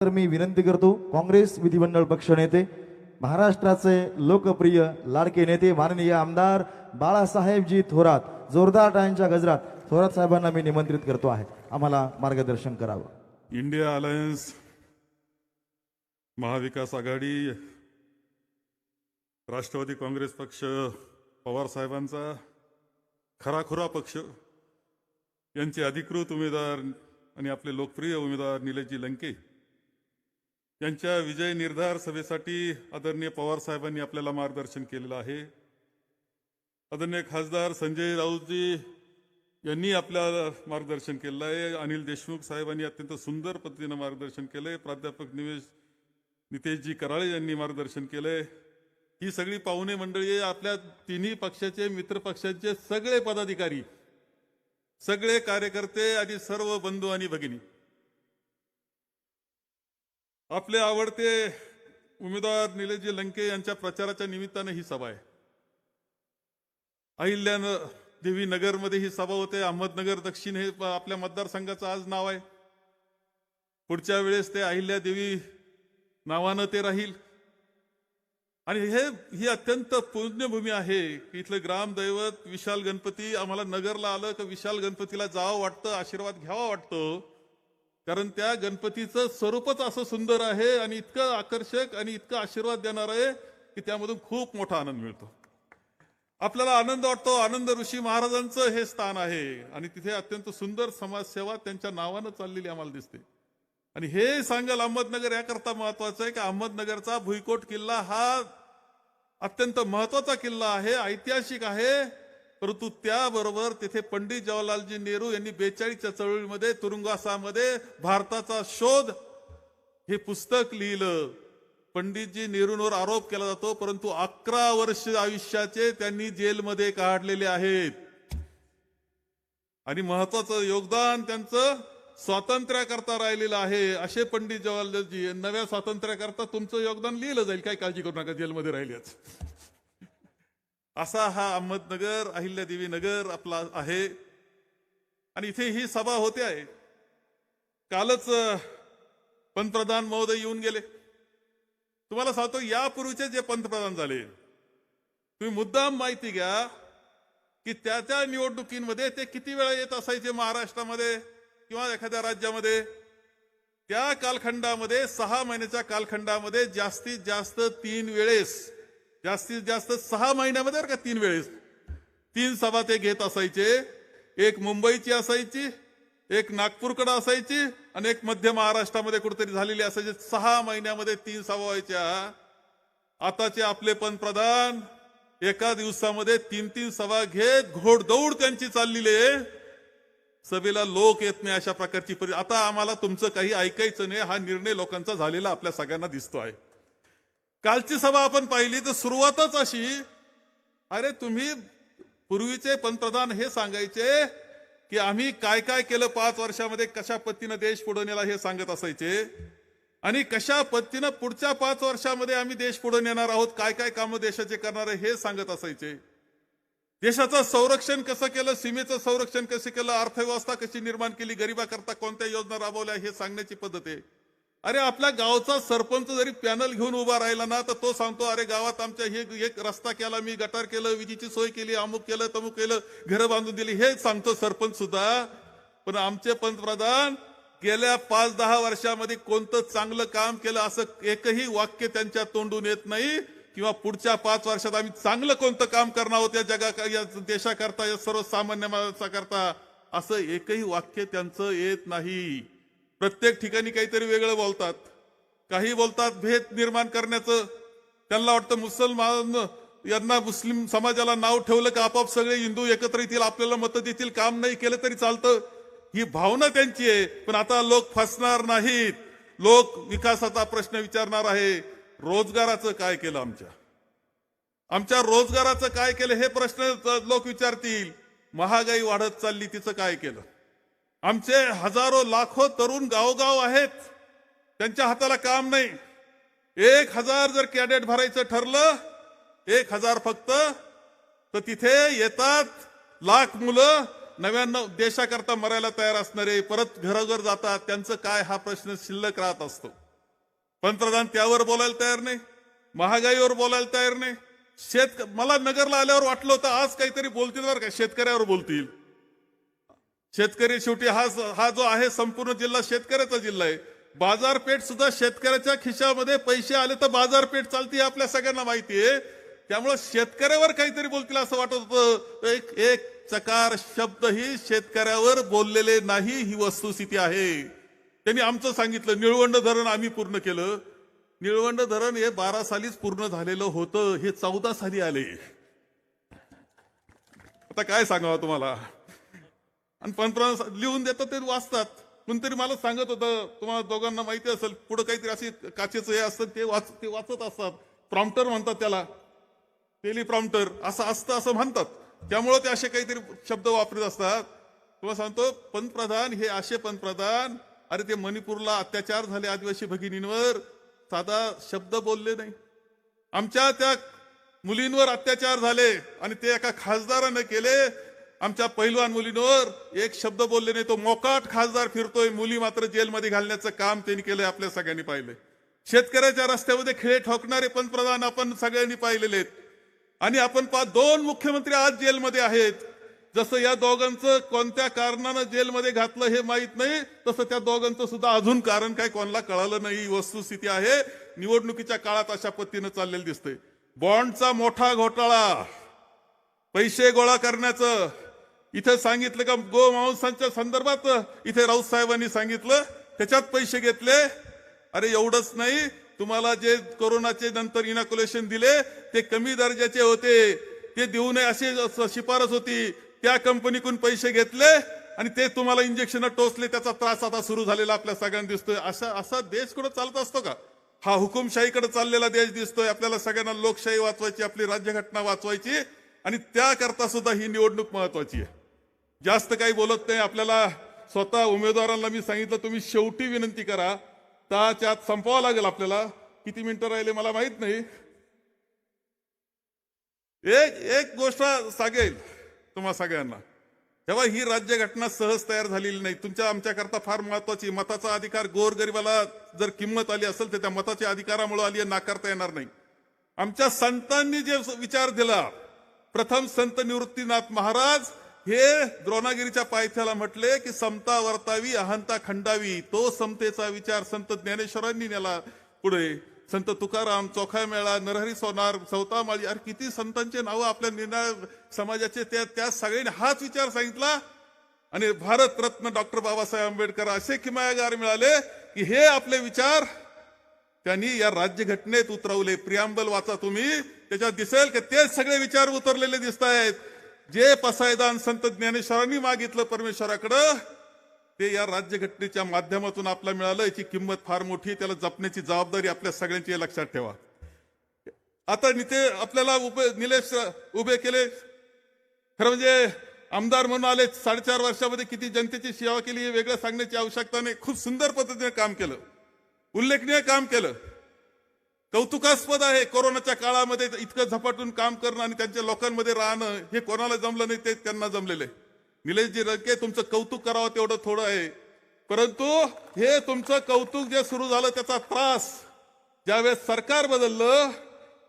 तर मी विनंती करतो काँग्रेस विधिमंडळ पक्षनेते महाराष्ट्राचे लोकप्रिय लाडके नेते माननीय आमदार बाळासाहेबजी थोरात जोरदार टाळ्यांच्या गजरात थोरात साहेबांना मी निमंत्रित करतो आहे. आम्हाला मार्गदर्शन करावं. इंडिया अलायन्स महाविकास आघाडी राष्ट्रवादी काँग्रेस पक्ष पवार साहेबांचा खराखुरा पक्ष यांचे अधिकृत उमेदवार आणि आपले लोकप्रिय उमेदवार निलेशजी लंके यांच्या विजय निर्धार सभेसाठी आदरणीय पवार साहेबांनी आपल्याला मार्गदर्शन केलेलं आहे. आदरणीय खासदार संजय राऊतजी यांनी आपल्याला मार्गदर्शन केलं आहे. अनिल देशमुख साहेबांनी अत्यंत सुंदर पद्धतीनं मार्गदर्शन केलंय. प्राध्यापक निवेश नितेशजी कराळे यांनी मार्गदर्शन केलंय. ही सगळी पाहुणे मंडळी आपल्या तिन्ही पक्षाचे मित्र पक्षाचे सगळे पदाधिकारी सगळे कार्यकर्ते आणि सर्व बंधू आणि भगिनी आपले आवडते उमेदवार निलेशजी लंके यांच्या प्रचाराच्या निमित्तानं ही सभा आहे. अहिल्या देवी नगरमध्ये ही सभा होते अहमदनगर दक्षिण हे आपल्या मतदारसंघाचं आज नाव आहे. पुढच्या वेळेस ते अहिल्या देवी नावानं ते राहील. आणि हे ही अत्यंत पुण्यभूमी आहे की इथलं ग्रामदैवत विशाल गणपती आम्हाला नगरला आलं का विशाल गणपतीला जावं वाटतं आशीर्वाद घ्यावा वाटतं. कारण त्या गणपतीचं स्वरूपच असं सुंदर आहे आणि इतकं आकर्षक आणि इतकं आशीर्वाद देणार आहे की त्यामधून खूप मोठा आनंद मिळतो. आपल्याला आनंद वाटतो आनंद ऋषी महाराजांचं हे स्थान आहे आणि तिथे अत्यंत सुंदर समाजसेवा त्यांच्या नावानं चाललेली आम्हाला दिसते. आणि हे सांगाल अहमदनगर याकरता महत्वाचं आहे की अहमदनगरचा भुईकोट किल्ला हा अत्यंत महत्त्वाचा किल्ला आहे ऐतिहासिक आहे. परंतु त्याबरोबर तिथे पंडित जवाहरलालजी नेहरू यांनी बेचाळीसच्या चळवळीमध्ये तुरुंगासामध्ये भारताचा शोध हे पुस्तक लिहिलं. पंडितजी नेहरूंवर आरोप केला जातो परंतु अकरा वर्ष आयुष्याचे त्यांनी जेलमध्ये काढलेले आहेत. आणि महत्वाचं योगदान त्यांचं स्वातंत्र्याकरता राहिलेलं आहे. असे पंडित जवाहरलालजी नव्या स्वातंत्र्याकरता तुमचं योगदान लिहिलं जाईल. काय काळजी करू नका जेलमध्ये राहिल्याच असा हा अहमदनगर अहिल्यादेवी नगर आपला आहे. आणि इथे ही सभा होते आहे. कालच पंतप्रधान महोदय येऊन गेले. तुम्हाला सांगतो यापूर्वीचे जे पंतप्रधान झाले तुम्ही मुद्दाम माहिती घ्या की त्या त्या निवडणुकीमध्ये ते किती वेळा येत असायचे महाराष्ट्रामध्ये किंवा एखाद्या राज्यामध्ये? त्या कालखंडामध्ये सहा महिन्याच्या कालखंडामध्ये जास्तीत जास्त तीन वेळेस जास्तीत जास्त सहा महिन्यामध्ये का तीन वेळेस. तीन सभा ते घेत असायचे. एक मुंबईची असायची एक नागपूरकडे असायची आणि एक मध्य महाराष्ट्रामध्ये कुठेतरी झालेली असायची. सहा महिन्यामध्ये तीन सभा व्हायच्या. आताचे आपले पंतप्रधान एका दिवसामध्ये तीन तीन सभा घेत घोडदौड त्यांची चाललेली. आहे सभेला लोक येत नाही अशा प्रकारची परि आता आम्हाला तुमचं काही ऐकायचं नाही. हा निर्णय लोकांचा झालेला आपल्या सगळ्यांना दिसतो आहे कालची सभा आपण पाहिली तर सुरुवातच अशी अरे तुम्ही पूर्वीचे पंतप्रधान हे सांगायचे की आम्ही काय काय केलं पाच वर्षामध्ये कशा पद्धतीनं देश पुढे नेला हे सांगत असायचे. आणि कशा पद्धतीनं पुढच्या पाच वर्षामध्ये आम्ही देश पुढे नेणार आहोत काय काय कामं देशाचे करणार हे सांगत असायचे. देशाचं संरक्षण कसं केलं सीमेचं संरक्षण कसं केलं अर्थव्यवस्था कशी निर्माण केली गरिबाकरता कोणत्या योजना राबवल्या हे सांगण्याची पद्धत आहे. अरे आपल्या गावचा सरपंच जरी पॅनल घेऊन उभा राहिला ना तर तो सांगतो अरे गावात आमच्या हे एक रस्ता केला मी गटार केलं विजेची सोय केली अमुक केलं तमुक केलं घरं बांधून दिली. हे सांगतो सरपंच सुद्धा. पण आमचे पंतप्रधान गेल्या पाच दहा वर्षामध्ये कोणतं चांगलं काम केलं असं एकही वाक्य त्यांच्या तोंडून येत नाही. किंवा पुढच्या पाच वर्षात आम्ही चांगलं कोणतं काम करणार आहोत या जगा या देशाकरता या सर्वसामान्य माणसाकरता असं एकही वाक्य त्यांचं येत नाही. प्रत्येक ठिकाणी काहीतरी वेगळं बोलतात. काही बोलतात भेद निर्माण करण्याचं. त्यांना वाटतं मुसलमान यांना मुस्लिम समाजाला नाव ठेवलं का आपाप सगळे हिंदू एकत्र येतील आपल्याला मतं देतील काम नाही केलं तरी चालतं. ही भावना त्यांची आहे. पण आता लोक फसणार नाहीत. लोक विकासाचा प्रश्न विचारणार आहे. रोजगाराचं काय केलं आमच्या? आमच्या रोजगाराचं काय केलं हे प्रश्न लोक विचारतील. महागाई वाढत चालली तिचं काय केलं? आमचे हजारो लाखो तरुण गावोगाव आहेत. त्यांच्या हाताला काम नाही. एक हजार जर कॅडेट भरायचं ठरलं एक हजार फक्त. तर तिथे येतात लाख मुलं. नव्याण्णव देशाकरता मरायला तयार असणारे परत घरोघर जातात. त्यांचं काय हा प्रश्न शिल्लक राहत असतो. पंतप्रधान त्यावर बोलायला तयार नाही. महागाईवर बोलायला तयार नाही. शेत मला नगरला आल्यावर वाटलं होतं आज काहीतरी बोलतील बरं का? शेतकऱ्यावर बोलतील. शेतकरी शेवटी हा हा जो आहे संपूर्ण जिल्हा शेतकऱ्याचा जिल्हा आहे. बाजारपेठ सुद्धा शेतकऱ्याच्या खिशामध्ये पैसे आले तर बाजारपेठ चालते हे आपल्या सगळ्यांना माहिती आहे. त्यामुळं शेतकऱ्यावर काहीतरी बोलतील असं वाटत होतं. एक एक चकार शब्दही शेतकऱ्यावर बोललेले नाही ही वस्तुस्थिती आहे. त्यांनी आमचं सांगितलं निळवंड धरण आम्ही पूर्ण केलं. निळवंड धरण हे बारा सालीच पूर्ण झालेलं होतं हे चौदा साली आले. आता काय सांगावं तुम्हाला? आणि पंतप्रधान लिहून देतात ते वाचतात. कोणतरी मला सांगत होतं तुम्हाला दोघांना माहिती असेल पुढं काहीतरी अशी काचेचं हे असतं ते वाच ते वाचत असतात. प्रॉम्प्टर म्हणतात त्याला. टेलिप्रॉम्प्टर असं असतं असं म्हणतात. त्यामुळं ते असे काहीतरी शब्द वापरत असतात. तुम्हाला सांगतो पंतप्रधान हे असे पंतप्रधान अरे ते मणिपूरला अत्याचार झाले आदिवासी भगिनींवर साधा शब्द बोलले नाही. आमच्या त्या मुलींवर अत्याचार झाले आणि ते एका खासदाराने केले आमच्या पैलवान मुलींवर एक शब्द बोलले नाही तो मोकाट खासदार फिरतोय मुली मात्र जेलमध्ये घालण्याचं काम त्यांनी केलंय आपल्या सगळ्यांनी पाहिलंय. शेतकऱ्याच्या रस्त्यामध्ये खेळे ठोकणारे पंतप्रधान आपण सगळ्यांनी पाहिलेले आहेत. आणि आपण पा दोन मुख्यमंत्री आज जेलमध्ये आहेत. जसं या दोघांचं कोणत्या कारणानं जेलमध्ये घातलं हे माहीत नाही तसं त्या दोघांचं सुद्धा अजून कारण काय कोणाला कळालं नाही ही वस्तुस्थिती आहे. निवडणुकीच्या काळात अशा पद्धतीनं चाललेलं दिसतंय. बॉन्डचा मोठा घोटाळा पैसे गोळा करण्याचं इथे सांगितलं का गोमांसांच्या संदर्भात इथे राऊत साहेबांनी सांगितलं त्याच्यात पैसे घेतले. अरे एवढंच नाही तुम्हाला जे कोरोनाचे नंतर इनॉक्युलेशन दिले ते कमी दर्जाचे होते. ते देऊ नये अशी शिफारस होती. त्या कंपनीकडून पैसे घेतले आणि ते तुम्हाला इंजेक्शन टोचले त्याचा त्रास आता सुरू झालेला आपल्या सगळ्यांना दिसतोय. असा असा देश कुठं चालत असतो का? हा हुकुमशाहीकडे चाललेला देश दिसतोय. आपल्याला सगळ्यांना लोकशाही वाचवायची आपली राज्यघटना वाचवायची आणि त्याकरता सुद्धा ही निवडणूक महत्वाची आहे. जास्त काही बोलत नाही. आपल्याला स्वतः उमेदवारांना मी सांगितलं तुम्ही शेवटी विनंती करा. त्यात संपवावं लागेल आपल्याला. किती मिनिटं राहिले मला माहीत नाही. एक एक गोष्ट सांगेल तुम्हा सगळ्यांना. तेव्हा ही राज्यघटना सहज तयार झालेली नाही तुमच्या आमच्याकरता फार महत्वाची मताचा अधिकार गोरगरिबाला जर किंमत आली असेल तर त्या मताच्या अधिकारामुळे आली नाकारता येणार नाही. आमच्या संतांनी जे विचार दिला प्रथम संत निवृत्तीनाथ महाराज हे द्रोणागिरीच्या पायथ्याला म्हटले की समता वर्तावी अहंता खंडावी. तो समतेचा विचार संत ज्ञानेश्वरांनी नेला पुढे. संत तुकाराम चोखा मेळा नरहरी सोनार सवता माळी अरे किती संतांचे नावं आपल्या निर्णय समाजाचे त्या त्या सगळ्यांनी हाच विचार सांगितला. आणि भारतरत्न डॉक्टर बाबासाहेब आंबेडकर असे किमायागार मिळाले की हे आपले विचार त्यांनी या राज्यघटनेत उतरवले. प्रियांबल वाचा तुम्ही. त्याच्यात दिसेल की तेच सगळे विचार उतरलेले दिसत आहेत जे पसायदान संत ज्ञानेश्वरांनी मागितलं परमेश्वराकडं ते या राज्यघटनेच्या माध्यमातून आपल्याला मिळालं. याची किंमत फार मोठी त्याला जपण्याची जबाबदारी आपल्या सगळ्यांची लक्षात ठेवा. आता निते आपल्याला उभे निलेश उभे केले. खरं म्हणजे आमदार म्हणून आले साडेचार वर्षामध्ये किती जनतेची सेवा केली हे वेगळं सांगण्याची आवश्यकता नाही. खूप सुंदर पद्धतीने काम केलं. उल्लेखनीय काम केलं. कौतुकास्पद आहे कोरोनाच्या काळामध्ये इतकं झपाटून काम करणं आणि त्यांच्या लोकांमध्ये राहणं हे कोणाला जमलं नाही ते त्यांना जमलेलं आहे. निलेशजी रंके तुमचं कौतुक करावं तेवढं थोडं आहे. परंतु हे तुमचं कौतुक जे सुरू झालं त्याचा त्रास ज्यावेळेस सरकार बदललं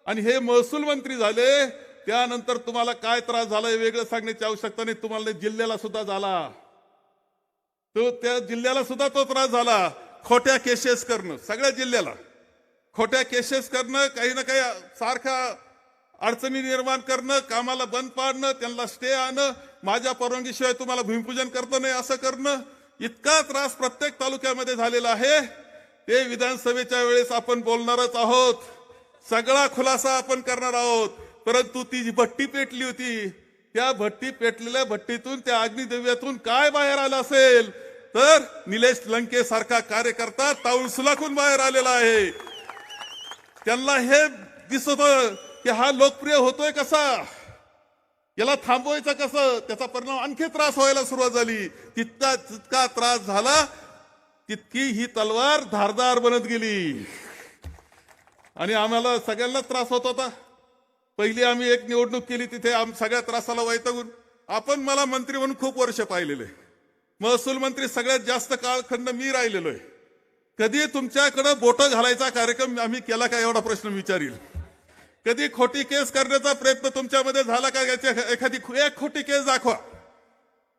आणि हे महसूल मंत्री झाले त्यानंतर तुम्हाला काय त्रास झाला हे वेगळं सांगण्याची आवश्यकता नाही. तुम्हाला जिल्ह्याला सुद्धा झाला. तो त्या जिल्ह्याला सुद्धा तो त्रास झाला. खोट्या केसेस करणं सगळ्या जिल्ह्याला. खोट्या केसेस करणं काही ना काही सारखा अडचणी निर्माण करणं कामाला बंद पाडणं त्यांना स्टे आणणं माझ्या परवानगीशिवाय तुम्हाला भूमिपूजन करतं नाही असं करणं इतका त्रास प्रत्येक तालुक्यामध्ये झालेला आहे. ते विधानसभेच्या वेळेस आपण बोलणारच आहोत. सगळा खुलासा आपण करणार आहोत. परंतु ती जी भट्टी पेटली होती त्या भट्टी पेटलेल्या भट्टीतून त्या अग्निदेव्यातून काय बाहेर आलं असेल? तर निलेश लंके सारखा कार्यकर्ता ताऊन सुलाखून बाहेर आलेला आहे. त्यांना हे दिसत की हा लोकप्रिय होतोय कसा? याला थांबवायचं कसं? त्याचा परिणाम आणखी त्रास व्हायला सुरुवात झाली. तितका तितका त्रास झाला तितकी ही तलवार धारदार बनत गेली. आणि आम्हाला सगळ्यांना त्रास होत होता. पहिली आम्ही एक निवडणूक केली तिथे आम सगळ्या त्रासाला वैतागून. आपण मला मंत्री म्हणून खूप वर्ष पाहिलेले. महसूल मंत्री सगळ्यात जास्त काळखंड मी राहिलेलो आहे कधी तुमच्याकडं बोट घालायचा कार्यक्रम आम्ही केला का एवढा प्रश्न विचारील? कधी खोटी केस करण्याचा प्रयत्न तुमच्यामध्ये झाला का? याची एखादी एक खोटी केस दाखवा.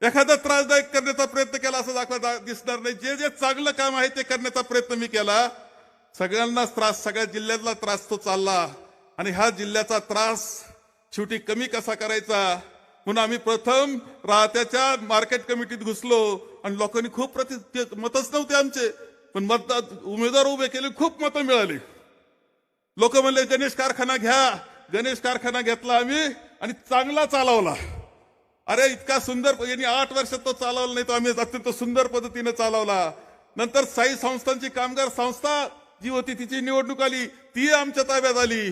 एखादा त्रासदायक करण्याचा प्रयत्न केला असं दाखवा दिसणार नाही. जे जे चांगलं काम आहे ते करण्याचा प्रयत्न मी केला. सगळ्यांनाच त्रास सगळ्या जिल्ह्यातला त्रास तो चालला. आणि ह्या जिल्ह्याचा त्रास शेवटी कमी कसा करायचा? म्हणून आम्ही प्रथम राहत्याच्या मार्केट कमिटीत घुसलो. आणि लोकांनी खूप प्रति मतच नव्हते आमचे. पण मतदार उमेदवार उभे केले खूप मतं मिळाली. लोक म्हणले गणेश कारखाना घ्या गणेश कारखाना घेतला आम्ही आणि चांगला चालवला. अरे इतका सुंदर यांनी आठ वर्षात तो चालवला नाही तो आम्ही अत्यंत सुंदर पद्धतीने चालवला. नंतर साई संस्थांची कामगार संस्था जी होती तिची निवडणूक आली ती आमच्या ताब्यात आली.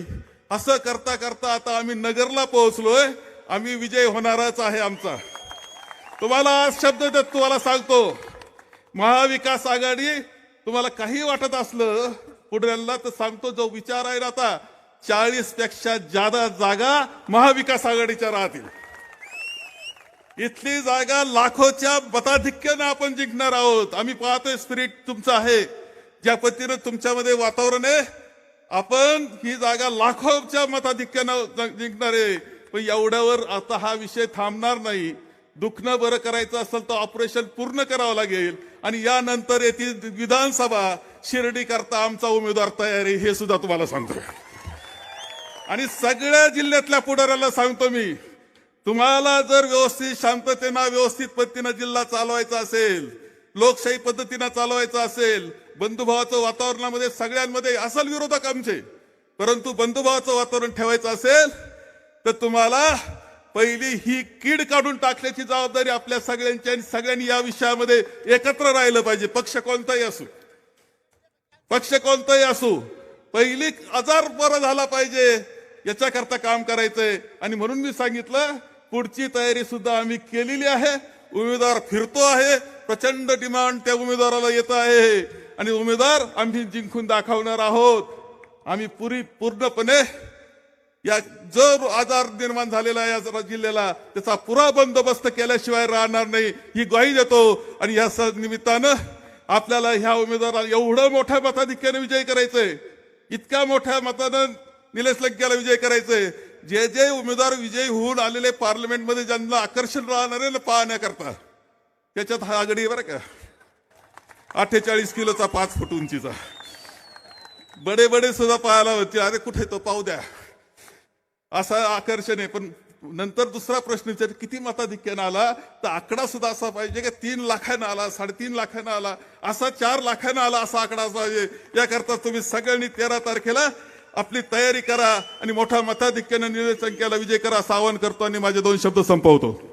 असं करता करता आता आम्ही नगरला पोहोचलोय. आम्ही विजय होणारच आहे आमचा. तुम्हाला आज शब्द देत तुम्हाला सांगतो. महाविकास आघाडी तुम्हाला काही वाटत असलं पुढऱ्यांना तर सांगतो जो विचार आहे ना आता चाळीसपेक्षा जादा जागा महाविकास आघाडीच्या राहतील. इथली जागा लाखोच्या मताधिक्यानं आपण जिंकणार आहोत. आम्ही पाहतोय स्पिरिट तुमचं आहे. ज्या पद्धतीनं तुमच्यामध्ये वातावरण आहे आपण ही जागा लाखोच्या मताधिक्यानं जिंकणार आहे. पण एवढ्यावर आता हा विषय थांबणार नाही. दुखणं बरं करायचं असेल तर ऑपरेशन पूर्ण करावं लागेल. आणि यानंतर येथील विधानसभा शिर्डी करता आमचा उमेदवार तयार आहे हे सुद्धा तुम्हाला सांगतो. आणि सगळ्या जिल्ह्यातल्या पुढाऱ्याला सांगतो मी तुम्हाला जर व्यवस्थित शांततेनं व्यवस्थित पद्धतीनं जिल्हा चालवायचा असेल लोकशाही पद्धतीनं चालवायचा असेल बंधुभावाचं वातावरणामध्ये सगळ्यांमध्ये असल विरोधक आमचे परंतु बंधुभावाचं वातावरण ठेवायचं असेल तर तुम्हाला पहिली ही कीड काढून टाकण्याची जबाबदारी आपल्या सगळ्यांची आणि सगळ्यांनी या विषयामध्ये एकत्र राहिलं पाहिजे. पक्ष कोणताही असो. पक्ष कोणताही असो. पहिली आजार बरं झाला पाहिजे. याच्याकरता काम करायचंय. आणि म्हणून मी सांगितलं पुढची तयारी सुद्धा आम्ही केलेली आहे. उमेदवार फिरतो आहे. प्रचंड डिमांड त्या उमेदवाराला येत आहे. आणि उमेदवार आम्ही जिंकून दाखवणार आहोत. आम्ही पुरी पूर्णपणे या जर आजार निर्माण झालेला या जिल्ह्याला त्याचा पुरा बंदोबस्त केल्याशिवाय राहणार नाही ही ग्वाही देतो. आणि या निमित्तानं आपल्याला ह्या उमेदवाराला एवढं मोठ्या मताधिक्याने विजय करायचंय. इतक्या मोठ्या मतानं निलेश लंकेला विजय करायचंय. जे जे उमेदवार विजयी होऊन आलेले पार्लमेंटमध्ये ज्यांना आकर्षण राहणार आहे ना पाहण्याकरता. त्याच्यात हा आघाडी बरं का. अठ्ठेचाळीस किलोचा पाच फूट उंचीचा. बडे बडे सुद्धा पाहायला होते. अरे कुठे तो? पाहू द्या. असं आकर्षण आहे. पण नंतर दुसरा प्रश्न विचार किती मताधिक्यानं आला? तर आकडा सुद्धा असा पाहिजे की तीन लाखानं आला साडेतीन लाखानं आला. असा चार लाखानं आला असा आकडा पाहिजे. याकरता तुम्ही सगळ्यांनी तेरा तारखेला आपली तयारी करा आणि मोठ्या मताधिक्यानं निर्णय संख्याला विजय करा असं आवाहन करतो आणि माझे दोन शब्द संपवतो.